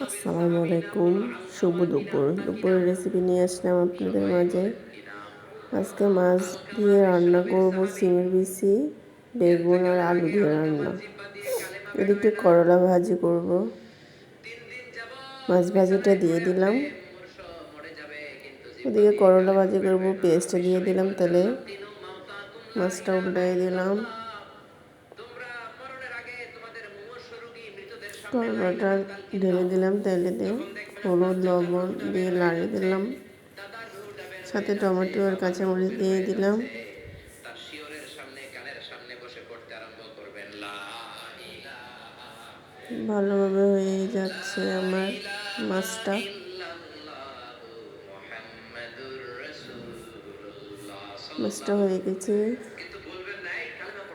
আসসালামু আলাইকুম। শুভ দুপুর। দুপুরের রেসিপি নিয়ে আসলাম আপনাদের মাঝে। আজকে মাছ দিয়ে রান্না করব সিমের বিচি, বেগুন আর আলু দিয়ে রান্না। এদিকে করলা ভাজি করব। মাছ ভাজিটা দিয়ে দিলাম। ওদিকে করলা ভাজি করব, পেস্টটা দিয়ে দিলাম তেলে। মাছটা উল্টাই দিলাম। করলাটা ঢেলে দিলাম তেলেতে হলুদ, লবণ দিয়ে লাড়িয়ে দিলাম। সাথে টমেটো আর কাঁচামরিচ দিয়ে দিলাম। ভালোভাবে হয়ে যাচ্ছে আমার মাছটা। মাছটা হয়ে গেছে।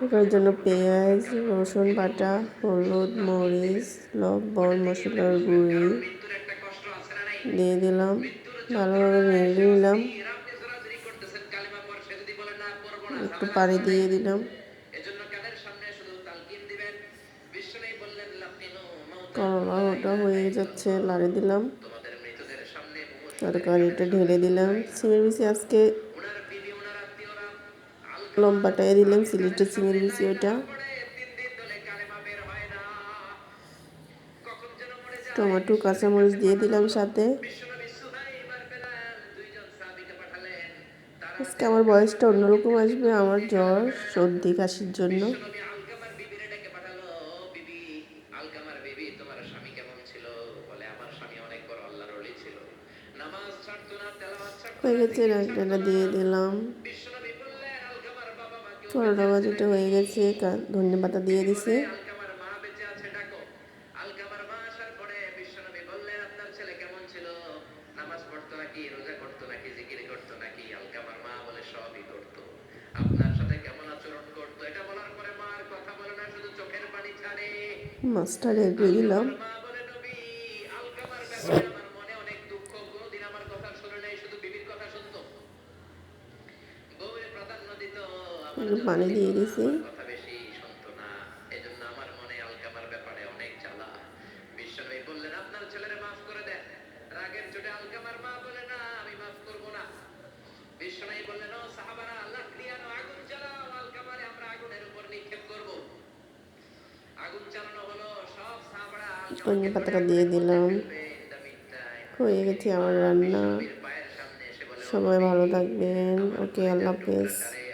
ওটার জন্য পেঁয়াজ, রসুন বাটা, হলুদ, মরিচ, লবণ, মশলার গুঁড়ি দিয়ে দিলাম। ভালোভাবে নেড়ে নিলাম। এর একটু পানি দিয়ে দিলাম। করলা ওটা হয়ে যাচ্ছে লাড়ে দিলাম। তরকারিটা ঢেলে দিলাম। সিমের বিচি আজকে হয় না কখন যেন মরে যায় টমেটো, কাঁচামরিচ দিয়ে দিলাম সাথে। আজকে আমার বয়সটা অন্যরকম আসবে, আমার জ্বর, সর্দি, কাশির জন্য। হয়ে গেছে, রান্নাটা দিয়ে দিলাম। করলা ভাজিটা হয়ে গেছে ধনে পাতা দিয়ে দিছে। আলকামার মা বেঁচে সব সাহাবারা ধনে পাতাটা দিয়ে দিলাম। হয়ে গেছে আমার রান্না। সবাই ভালো থাকবেন। ওকে, আল্লাহ হাফেজ।